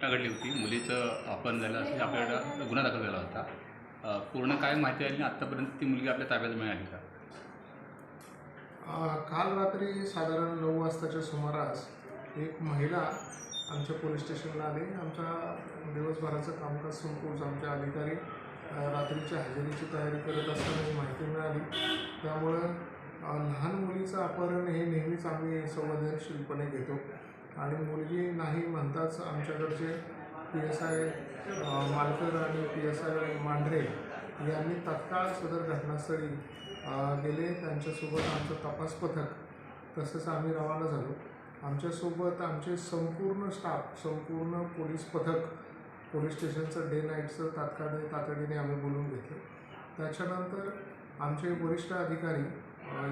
घटना घडली होती. मुलीचं अपहरण झालं असे आपल्याकडं गुन्हा दाखल झाला होता. पूर्ण काय माहिती आली आणि आत्तापर्यंत ती मुलगी आपल्या ताब्यात मिळाली का? काल रात्री साधारण नऊ वाजताच्या सुमारास एक महिला आमच्या पोलीस स्टेशनला आली. आमच्या दिवसभराचं कामकाज संपूर्ण आमच्या अधिकारी रात्रीच्या हजेरीची तयारी करत असताना ही माहिती मिळाली. त्यामुळं लहान मुलीचं अपहरण हे नेहमीच आम्ही संवेदनशीलपणे घेतो. आणि मुलगी नाही म्हणताच आमच्याकडचे पी एस आय मालकर आणि पी एस आय मांढरे यांनी तत्काळ सदर घटनास्थळी गेले. त्यांच्यासोबत आमचं तपास पथक तसंच आम्ही रवाना झालो. आमच्यासोबत आमचे संपूर्ण स्टाफ संपूर्ण पोलीस पथक पोलीस स्टेशनचं डे नाईटचं तात्काळ तातडीने आम्ही बोलून घेतलं. त्याच्यानंतर आमचे वरिष्ठ अधिकारी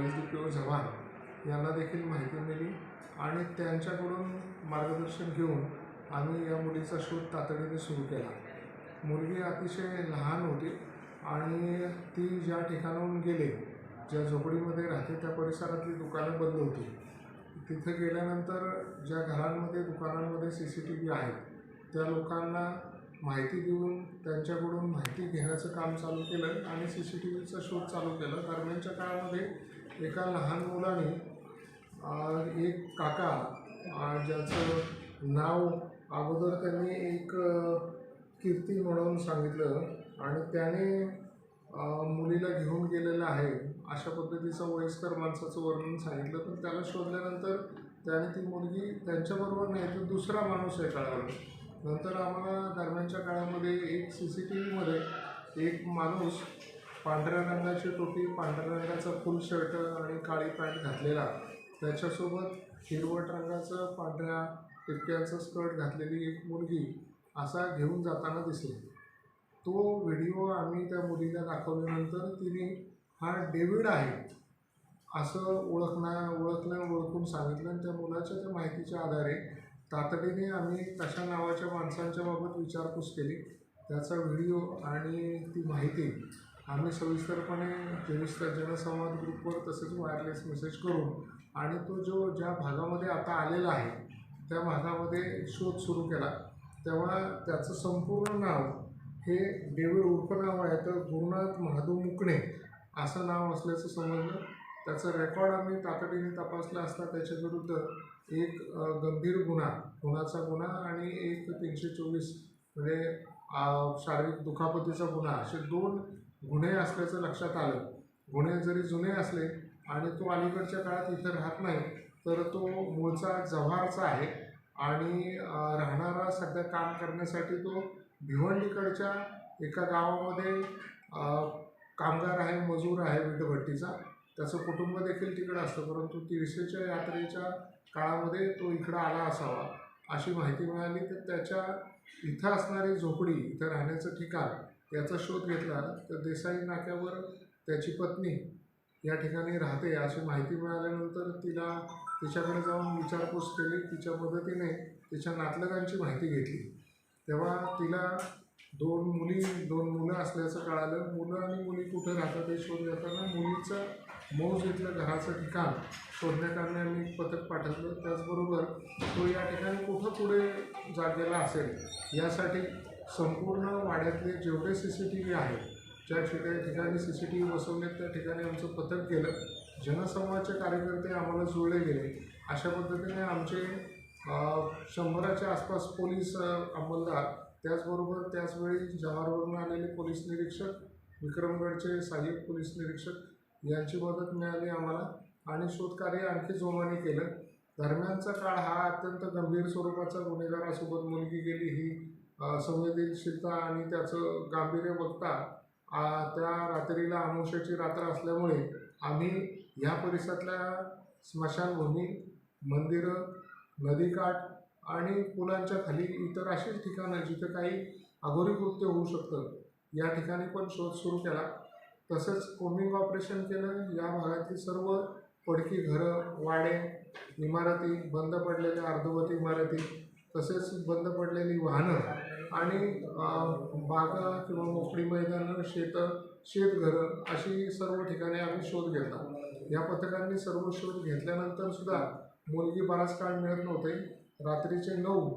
S D P O Jawhar यांना देखील माहिती मिळली. आणि त्यांच्याकडून मार्गदर्शन घेऊन आम्ही या मुलीचा शोध तातडीने सुरू केला. मुलगी अतिशय लहान होती आणि ती ज्या ठिकाणाहून गेले ज्या झोपडीमध्ये राहते त्या परिसरातली दुकानं बंद होती. तिथे गेल्यानंतर ज्या घरांमध्ये दुकानांमध्ये सी सी टी व्ही आहेत त्या लोकांना माहिती देऊन त्यांच्याकडून माहिती घेण्याचं काम चालू केलं आणि सी सी टी व्हीचा शोध चालू केला. दरम्यानच्या काळामध्ये एका लहान मुलाने एक काका ज्याचं नाव अगोदर त्यांनी एक कीर्ती म्हणून सांगितलं आणि त्याने मुलीला घेऊन गेलेलं आहे. अशा पद्धतीचं वयस्कर माणसाचं वर्णन सांगितलं पण त्याला शोधल्यानंतर त्याने ती मुलगी त्यांच्याबरोबर नाही तर दुसरा माणूस आहे काळावर नंतर आम्हाला दरम्यानच्या काळामध्ये एक सी सी टी व्हीमध्ये एक माणूस पांढऱ्या रंगाची टोपी पांढऱ्या रंगाचा फुल शर्ट आणि काळी पॅन्ट घातलेला. त्याच्यासोबत हिरवट रंगाचं पांढऱ्या टिपक्याचं स्कर्ट घातलेली एक मुलगी असा घेऊन जाताना दिसली. तो व्हिडिओ आम्ही त्या मुलीला दाखवल्यानंतर तिने हा डेव्हिड आहे. असं ओळखण्या ओळखलं ओळखून सांगितलं आणि त्या मुलाच्या त्या माहितीच्या आधारे तातडीने आम्ही तशा नावाच्या माणसांच्या बाबत विचारपूस केली. त्याचा व्हिडिओ आणि ती माहिती आम्ही सविस्तरपणे जेवीस जनसंवाद ग्रुपवर तसेच वायरलेस मेसेज करून आणि तो जो ज्या भागामध्ये आता आलेला आहे त्या भागामध्ये शोध सुरू केला. तेव्हा त्याचं संपूर्ण नाव हे डेव्हिड उर्फ नाव आहे तर गुरुनाथ महादू मुकणे असं नाव असल्याचं समजलं. त्याचं रेकॉर्ड आम्ही तातडीने तपासला असता त्याच्याविरुद्ध एक गंभीर गुन्हा खुनाचा गुन्हा आणि एक तीनशे चोवीस म्हणजे शारीरिक दुखापतीचा गुन्हा असे दोन गुन्हे असल्याचं लक्षात आलं. गुन्हे जरी जुने असले आणि तो अलीकडच्या काळात इथं राहत नाही तर तो मूळचा जव्हारचा आहे. आणि राहणारा सध्या काम करण्यासाठी तो भिवंडीकडच्या एका गावामध्ये कामगार आहे मजूर आहे विटभट्टीचा. त्याचं कुटुंब देखील तिकडं असतं परंतु तिरशेच्या यात्रेच्या काळामध्ये तो इकडं आला असावा अशी माहिती मिळाली. तर त्याच्या इथं असणारी झोपडी इथं राहण्याचं ठिकाण याचा शोध घेतला. तर देसाई नाक्यावर त्याची पत्नी या ठिकाणी राहते. अशी माहिती मिळाल्यानंतर तिला तिच्याकडे जाऊन विचारपूस केली. तिच्या मदतीने तिच्या नातलगांची माहिती घेतली. तेव्हा तिला दोन मुली दोन मुलं असल्याचं कळालं. मुलं आणि मुली कुठे राहतात हे शोध घेताना मुलीचं मौज इथलं घराचं ठिकाण शोधण्याकरणे आम्ही पथक पाठवलं. त्याचबरोबर तो या ठिकाणी कुठं पुढे जागेला असेल यासाठी संपूर्ण वाड्यातले जेवढे सी सी टी व्ही आहेत ज्या ठिकाणी ठिकाणी सी सी टी व्ही बसवण्यात त्या ठिकाणी आमचं पथक गेलं. जनसंवादचे कार्यकर्ते आम्हाला जुळले गेले. अशा पद्धतीने आमचे शंभराच्या आसपास पोलीस अंमलदार त्याचबरोबर त्याचवेळी जव्हारवरून आलेले पोलीस निरीक्षक विक्रमगडचे सहाय्यक पोलीस निरीक्षक यांची मदत मिळाली आम्हाला आणि शोधकार्य आणखी जोमाने केलं. दरम्यानचा काळ हा अत्यंत गंभीर स्वरूपाचा गुन्हेगारासोबत मुलगी गेली ही संवेदनशीलता आणि त्याचं गांभीर्य बघता त्या रात्रीला अमावश्याची रात्र असल्यामुळे आम्ही ह्या परिसरातल्या स्मशानभूमी मंदिरं नदीकाठ आणि पुलांच्या खाली इतर अशीच ठिकाणं जिथं काही अघोरी कृत्य होऊ शकतं. या ठिकाणी पण शोध सुरू केला. तसंच कोमिंग ऑपरेशन केलं. या भागातील सर्व पडकी घरं वाडे इमारती बंद पडलेल्या अर्धवट इमारती तसेच बंद पडलेली वाहनं आणि बागा किंवा मोकळी मैदानं शेतं शेतघरं अशी सर्व ठिकाणी आम्ही शोध घेतला या पथकांनी सर्व शोध घेतल्यानंतर सुद्धा मुलगी बराच काळ मिळत नव्हते. रात्रीचे नऊ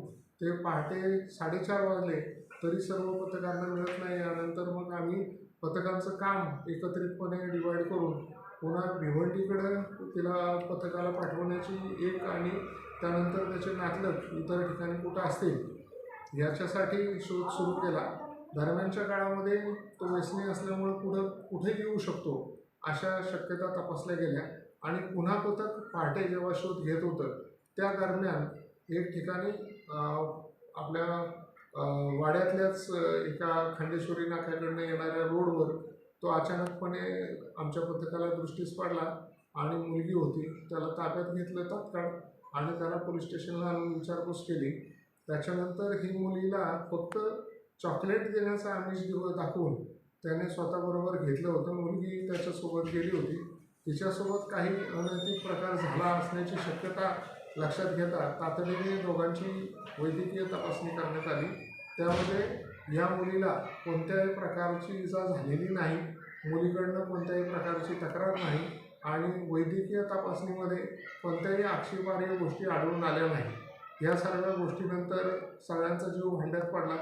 ते पहाटे साडेचार वाजले तरी सर्व पथकांना मिळत नाही. यानंतर मग आम्ही पथकांचं काम एकत्रितपणे डिवाईड करून पुन्हा भिवंडीकडं तिला पथकाला पाठवण्याची एक आणि त्यानंतर त्याचे नातलग इतर ठिकाणी कुठं असतील याच्यासाठी शोध सुरू केला. दरम्यानच्या काळामध्ये तो व्यसनी असल्यामुळे पुढं कुठे येऊ शकतो अशा शक्यता तपासल्या गेल्या आणि पुन्हा पथक पहाटे जेव्हा शोध घेत होतं त्या दरम्यान एक ठिकाणी आपल्या वाड्यातल्याच एका खंडेश्वरी नाक्याकडनं येणाऱ्या रोडवर तो अचानकपणे आमच्या पथकाला दृष्टीस पडला आणि मुलगी होती. त्याला ताब्यात घेतलं तात्काळ आणि त्याला पोलीस स्टेशनला आणून विचारपूस केली. त्याच्यानंतर ही मुलीला फक्त चॉकलेट देण्याचा आमिष दिव दाखवून त्याने स्वतःबरोबर घेतलं होतं. मुलगी त्याच्यासोबत गेली होती. तिच्यासोबत काही अनैतिक प्रकार झाला असण्याची शक्यता लक्षात घेता तातडीने दोघांची वैद्यकीय तपासणी करण्यात आली. त्यामध्ये या मुलीला कोणत्याही प्रकारची इजा झालेली नाही. मुलीकडनं कोणत्याही प्रकारची तक्रार नाही. आणि वैद्यकीय तपासणीमध्ये कोणत्याही आक्षेपार्ह गोष्टी आढळून आल्या नाही या सर्व गोष्टीनंतर सगळ्यांचा जीव भांड्यात पडला.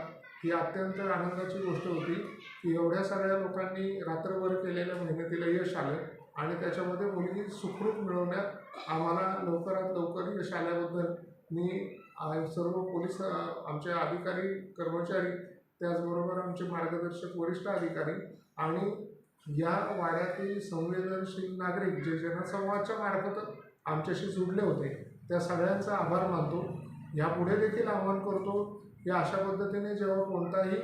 ही अत्यंत आनंदाची गोष्ट होती की एवढ्या सगळ्या लोकांनी रात्रभर केलेल्या मेहनतीला यश आलं आणि त्याच्यामध्ये मुलगी सुखरूप मिळवण्यात आम्हाला लवकरात लवकर यश आल्याबद्दल मी सर्व पोलीस आमचे अधिकारी कर्मचारी त्याचबरोबर आमचे मार्गदर्शक वरिष्ठ अधिकारी आणि या वाड्यातील संवेदनशील नागरिक जे जनसंवादच्या मार्फत आमच्याशी जुडले होते त्या सगळ्यांचा आभार मानतो. यापुढे देखील आवाहन करतो की अशा पद्धतीने जेव्हा कोणताही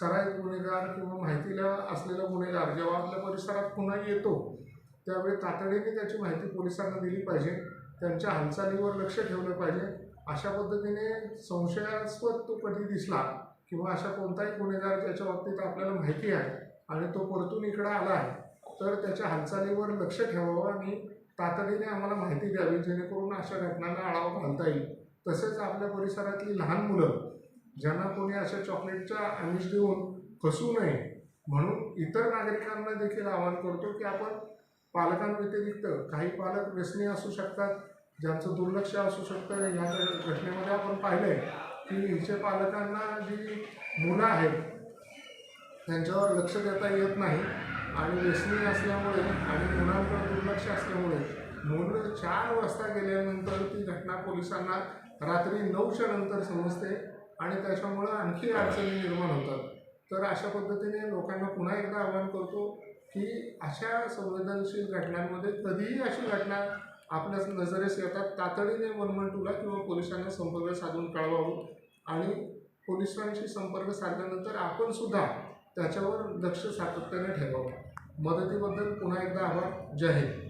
सराईत गुन्हेगार किंवा माहितीला असलेला गुन्हेगार जेव्हा आपल्या परिसरात पुन्हा येतो त्यावेळी तातडीने त्याची माहिती पोलिसांना दिली पाहिजे त्यांच्या हालचालीवर लक्ष ठेवलं पाहिजे. अशा पद्धतीने संशयास्पद तो कधी दिसला किंवा अशा कोणताही गुन्हेगार ज्याच्या बाबतीत आपल्याला माहिती आहे आणि तो परतून इकडं आला आहे तर त्याच्या हालचालीवर लक्ष ठेवावं आणि तातडीने आम्हाला माहिती द्यावी जेणेकरून अशा घटनांना आळावा घालता येईल. तसेच आपल्या परिसरातली लहान मुलं ज्यांना कोणी अशा चॉकलेटचा आमिष देऊन फसू नये म्हणून इतर नागरिकांना देखील आवाहन करतो की आपण पालकांव्यतिरिक्त काही पालक व्यसनी असू शकतात ज्यांचं दुर्लक्ष असू शकतं. ह्या घटनेमध्ये आपण पाहिलं आहे की हिचे पालकांना जी मुलं आहेत त्यांच्यावर लक्ष देता येत नाही आणि व्यसनी असल्यामुळे आणि मुलांकडे दुर्लक्ष असल्यामुळे मुलं चार वाजता गेल्यानंतर ती घटना पोलिसांना रात्री नऊच्या नंतर समजते आणि त्याच्यामुळं आणखी अडचणी निर्माण होतात. तर अशा पद्धतीने लोकांना पुन्हा एकदा आवाहन करतो की अशा संवेदनशील घटनांमध्ये कधीही अशी घटना आपल्या नजरेस येतात तातडीने वन वन टूला किंवा पोलिसांना संपर्क साधून कळवावं. आणि पोलिसांशी संपर्क साधल्यानंतर आपण सुद्धा त्याच्यावर लक्ष सातत्याने ठेवावं. मदतीबद्दल पुन्हा एकदा आभार. जय हिंद.